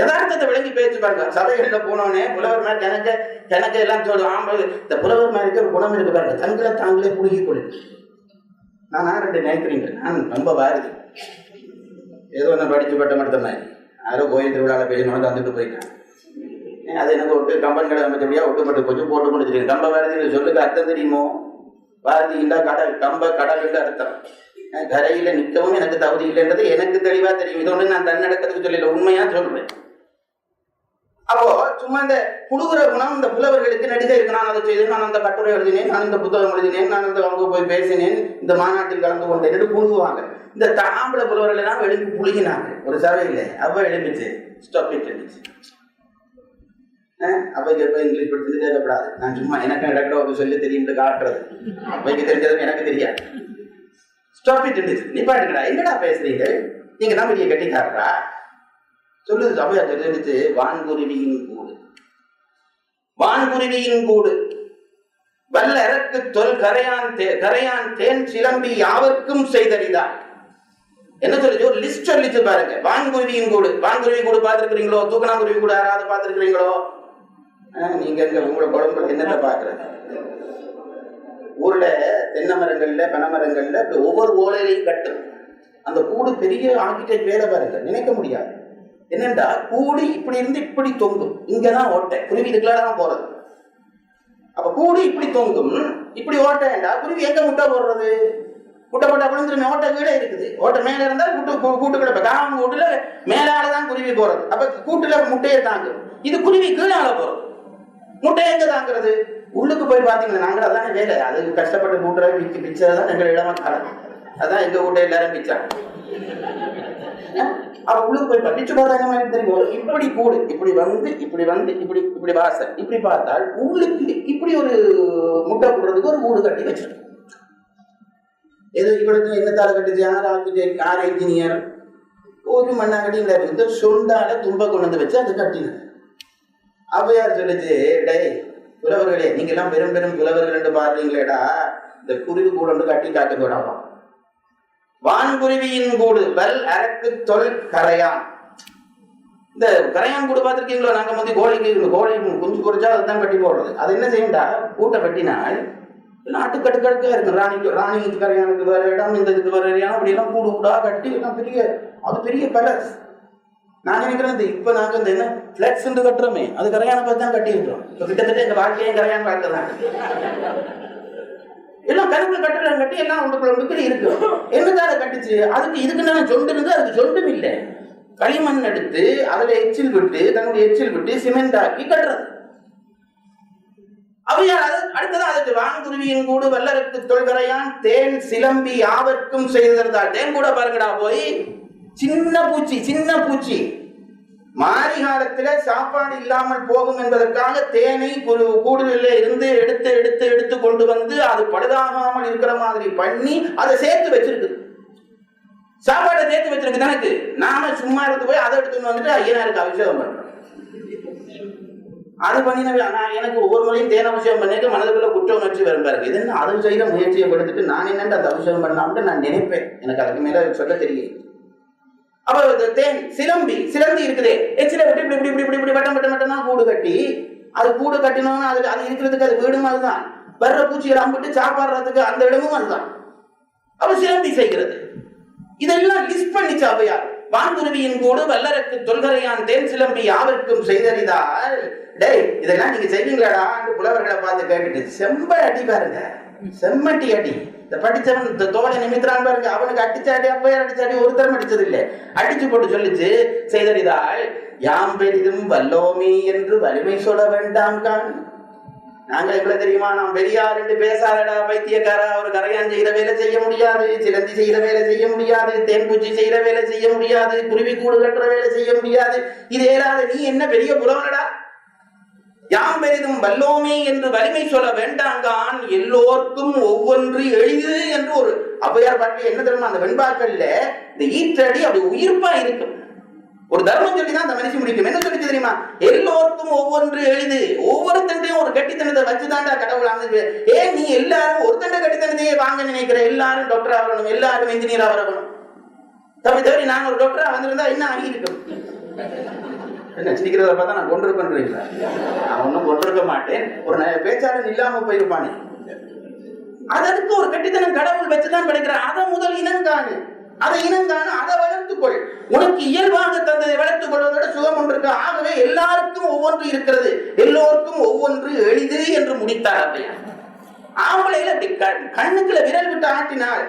யதார்த்தத்தை விளங்கி பேச்சு பாருங்க. சபைகளில் போனோடனே புலவர் மாதிரி எனக்கு கணக்க எல்லாம் சொல்லு ஆம்பளை இந்த புலவர் மாதிரி இருக்கிற குணம் இருக்கு பாருங்க. தங்களை தாங்களே புழுகி கொள்ளு நான் நான் ரெண்டு நினைக்கிறீங்க. நான் ரொம்ப பாரதி ஏதோ ஒன்று படிச்சு பட்ட மட்டும் மாதிரி. யாரோ கோயில் திருவிழாவில் பேசணும் தந்துட்டு போயிட்டான் ஏன் அது எனக்கு ஒட்டு கம்பன் கடை அமைச்சபடியா ஒட்டுப்பட்டு கொஞ்சம் போட்டு முடிச்சிருக்கு கம்ப பாரதி சொல்லுக்கு அர்த்தம் தெரியுமோ? பாரதி இல்லை கடல் கம்ப கடல் இல்லை அர்த்தம். கரையில் நிற்கவும் எனக்கு தகுதி இல்லைன்றது எனக்கு தெளிவாக தெரியும். இது ஒன்று நான் தன்னடக்கத்துக்கு சொல்லல உண்மையாக சொல்கிறேன் அப்போ சும்மா இந்த புழுகிற குணம் இந்த புலவர்களுக்கு நடிகை இருக்கு. நான் அதை செய்தேன் நான் அந்த கட்டுரை எழுதினேன் நான் இந்த புத்தகம் எழுதினேன் நான் இந்த அவங்க போய் பேசினேன் இந்த மாநாட்டில் கலந்து கொண்டேன் என்று புழுகுவாங்க இந்த தாம்பள புலவர்கள் எல்லாம் எழுப்பி புழுகினாங்க. ஒரு சபையில் அப்ப எழுப்பிச்சு ஸ்டாப் இட் எழுப்பிச்சு அப்பைக்கு எப்ப இங்கிலீஷ் படிச்சது கேட்கக்கூடாது நான் சும்மா எனக்கு டாக்டர் ஒரு சொல்லி தெரியும் காட்டுறது. அப்பைக்கு தெரிஞ்சதும் எனக்கு தெரியாது. ஸ்டாப் இட் இருந்துச்சு நிப்பாட்டுக்கடா என்னடா பேசுறீங்க? நீங்க தான் பெரிய கட்டிக்காரரா? சொல்லுது சபையா எடுத்து வான்குருவியின் கூடு. வான்குருவியின் கூடு. வல்லறக்கு தொல் கரையான் தே கரையான் தேன் சிலம்பி யாவர்க்கும் செய்தறிதார் என்ன சொல்லுச்சு? ஒரு லிஸ்ட் சொல்லிச்சு பாருங்க. வான்குருவியின் கூடு. வான்குருவி கூடு பார்த்துருக்கிறீங்களோ? தூக்கணாங்குருவி கூட யாராவது பார்த்துருக்கிறீங்களோ? நீங்க இங்க உங்களோட குழம்புல என்னத்தை பாக்குறது ஊர்ல தென்னை மரங்கள்ல பனைமரங்கள்ல மரங்கள்ல ஒவ்வொரு ஓலையிலையும் கட்டும். அந்த கூடு பெரிய ஆர்கிடெக்ட் வேலை பாருங்க. நினைக்க முடியாது. என்னென்றா கூடி இப்படி இருந்து இப்படி தொங்கும். இங்கதான் ஓட்டை. குருவி இதுக்குள்ள தான் போறது. அப்ப கூடு இப்படி தொங்கும். இப்படி ஓட்டைண்டா குருவி எங்க முட்டை போடுறது முட்டை போட்டா விழுந்துருமே ஓட்டை கீழே இருக்குது. ஓட்டை மேல இருந்தா கூட்டு கூட்டு கூட்டுக்குள்ள இப்ப காமன் கூட்டுல மேலாலதான் குருவி போறது. அப்ப கூட்டுல முட்டையை தாங்கும். இது குருவி கீழால போறது. முட்டை எங்க தாங்கிறது? உள்ளுக்கு போய் பாத்தீங்கன்னா நாங்க அதானே வேலை. அது கஷ்டப்பட்டு கூட்டுற பிச்சு பிச்சதான் எங்க இடமா காலம் அதான் எங்க வீட்டை எல்லாரும் பிச்சாங்க அவ உள்ளுக்கு போய் படிச்சு பார்த்தா மாதிரி தெரியும்? இப்படி கூடு. இப்படி வந்து இப்படி வந்து இப்படி இப்படி வாசல் இப்படி பார்த்தால் உள்ளுக்கு இப்படி ஒரு முட்டை போடுறதுக்கு ஒரு மூடு கட்டி வச்சிருக்கு ஏதோ இவ்வளவு என்னத்தால கட்டுச்சு? யார் ஆர்கிடெக்ட் யார் இன்ஜினியர் ஒரு மண்ணாங்கடி இந்த இந்த சொண்டால தும்ப கொண்டு வந்து வச்சு அது கட்டினது அவ்வையார் சொல்லுச்சு? டேய் புலவர்களே நீங்க எல்லாம் பெரும் பெரும் புலவர்கள் என்று பாடுறீங்களேடா இந்த குருவி கூட ஒன்று கட்டி காட்டுங்கடாப்பா வான்குருவியின் கூடு வல் அரக்கு தொல் கரையான். இந்த கரையான் கூடு பார்த்திருக்கீங்களோ? நாங்க வந்து கோழிக்கு இந்த கோழி குஞ்சு பொறிச்சா அதுதான் கட்டி போடுறது. அது என்ன செய்யும்டா? கூட்டை கட்டினால் நாட்டு கட்டுக்கடுக்கா இருக்கு ராணிக்கு ராணிக்கு கரையானுக்கு வேற இடம் இந்த இதுக்கு வேற இடம் அப்படி எல்லாம் கூடு கூடா கட்டி எல்லாம் பெரிய அது பெரிய பேலஸ் நான் நினைக்கிறேன் இந்த இப்ப நாங்க இந்த என்ன பிளெக்ஸ் கட்டுறோமே அது கரையான பார்த்து தான் கட்டி இருக்கிறோம் இப்ப கிட்டத்தட்ட எங்க வாழ்க்கையும் கரையான் வாழ்க்கை தான். எல்லாம் கருப்பு கட்டிடம் கட்டி எல்லாம் ஒன்றுக்குள்ள ஒன்றுக்குள்ள இருக்கு. என்னதான் அதை கட்டுச்சு? அதுக்கு இதுக்கு நான் சொண்டு இருந்து அதுக்கு சொண்டும் இல்லை. களிமண் எடுத்து அதுல எச்சில் விட்டு தன்னுடைய எச்சில் விட்டு சிமெண்ட் ஆக்கி கட்டுறது. அவையார் அது அடுத்தது அதுக்கு வான்குருவியின் கூடு வல்லருக்கு தொல்கரையான் தேன் சிலம்பி யாவர்க்கும் செய்திருந்தார். தேன் கூட பாருங்கடா போய். சின்ன பூச்சி சின்ன பூச்சி. மாரி காலத்துல சாப்பாடு இல்லாமல் போகும் என்பதற்காக தேனை ஒரு கூடுதல இருந்து எடுத்து எடுத்து எடுத்து கொண்டு வந்து அது பழுதாகாமல் இருக்கிற மாதிரி பண்ணி அதை சேர்த்து வச்சிருக்கு சாப்பாடை சேர்த்து வச்சிருக்கு தனக்கு. நாம சும்மா இருந்து போய் அதை எடுத்துன்னு வந்துட்டு ஐயனாருக்கு அபிஷேகம் பண்றோம் அது பண்ணினவே நான் எனக்கு ஒவ்வொரு முறையும் தேன் அபிஷேகம் பண்ணிட்டு மனதுக்குள்ள குற்ற உணர்ச்சி வரும் பாருங்க. இது அதை செய்த முயற்சியை படுத்துட்டு நான் என்னண்டு அந்த அபிஷேகம் பண்ணலாம்னு நான் நினைப்பேன். எனக்கு அதுக்கு மேல சொல்ல தெரியும் அப்புறம் இந்த தேன் சிலம்பி சிலந்தி இருக்குதே. எச்சில விட்டு இப்படி இப்படி இப்படி இப்படி வட்டம் வட்டம் வட்டமா கூடு கட்டி அது கூடு கட்டினோம்னா அது அது இருக்கிறதுக்கு அது வீடும் அதுதான். வர்ற பூச்சிகளை அம்பிட்டு சாப்பாடுறதுக்கு அந்த இடமும் அதுதான். அப்ப சிலம்பி செய்கிறது. இதெல்லாம் லிஸ்ட் பண்ணிச்சு அவையார் வான்குருவியின் கூடு வல்லரக்கு தொல்கரையான் தேன் சிலம்பி யாவருக்கும் செய்தறிதால். டேய் இதெல்லாம் நீங்க செய்வீங்களாடா? புலவர்களை பார்த்து கேட்டுட்டு செம்ப அடி பாருங்க. செம்மட்டி அடி. இந்த படிச்சவன் இந்த தோலை நிமித்திரான் பாருங்க. அவனுக்கு அடிச்சாடி அப்பையார் அடிச்சாடி ஒருத்தரம் அடிச்சது இல்லை அடிச்சு போட்டு சொல்லிச்சு செய்தறிதாள் யாம் பெரிதும் வல்லோமி என்று வலிமை சொல்ல வேண்டாம் கான் நாங்க எவ்வளவு தெரியுமா? நாம் பெரியார் என்று பேசாதடா பைத்தியக்காரா ஒரு கரையான் செய்த வேலை செய்ய முடியாது சிலந்தி செய்த வேலை செய்ய முடியாது தேன்பூச்சி செய்த வேலை செய்ய முடியாது குருவி கூடு கட்டுற வேலை செய்ய முடியாது. இது ஏறாத நீ என்ன பெரிய புலவனடா யாம் பெரிதும் வல்லோமே என்று வலிமை சொல்ல வேண்டாங்கான் எல்லோருக்கும் ஒவ்வொன்று எளிது என்று ஒரு ஔவையார் பாட்டில் என்ன தெரியுமா அந்த வெண்பாக்கள்ல இந்த ஈற்றடி அப்படி உயிர்ப்பா இருக்கும். ஒரு தர்மம் சொல்லி தான் அந்த மனுஷன் முடிக்கும். என்ன சொல்லிச்சு தெரியுமா எல்லோருக்கும் ஒவ்வொன்று எளிது. ஒவ்வொருத்தண்டையும் ஒரு கட்டித்தனத்தை வச்சுதான்டா கடவுள் அமைச்சு ஏன் நீ எல்லாரும் ஒருத்தண்ட கட்டித்தனத்தையே வாங்க நினைக்கிற? எல்லாரும் டாக்டர் ஆகணும் எல்லாரும் இன்ஜினியர் ஆகணும் தப்பி தவிர நான் ஒரு டாக்டரா வந்திருந்தா என்ன ஆகியிருக்கும்? என்ன சிரிக்கிறத பார்த்தா நான் கொண்டிருப்பேன்றீங்களா நான் ஒன்றும் கொண்டிருக்க மாட்டேன். ஒரு பேச்சாளன் இல்லாம போயிருப்பானே அதற்கு ஒரு கட்டித்தனம் கடவுள் வச்சுதான் கிடைக்கிறார் அதை முதல் இனங்காணு அதை இனங்காணு அதை வளர்த்துக்கொள். உனக்கு இயல்பாக தந்ததை வளர்த்துக் கொள்வதோட சுகம் ஒன்று இருக்கு. ஆகவே எல்லாருக்கும் ஒவ்வொன்று இருக்கிறது. எல்லோருக்கும் ஒவ்வொன்று எளிது என்று முடித்தார் அப்பையா ஆம்பளையில அப்படி கண்ணுக்குள்ள விரல் விட்டு ஆட்டினால்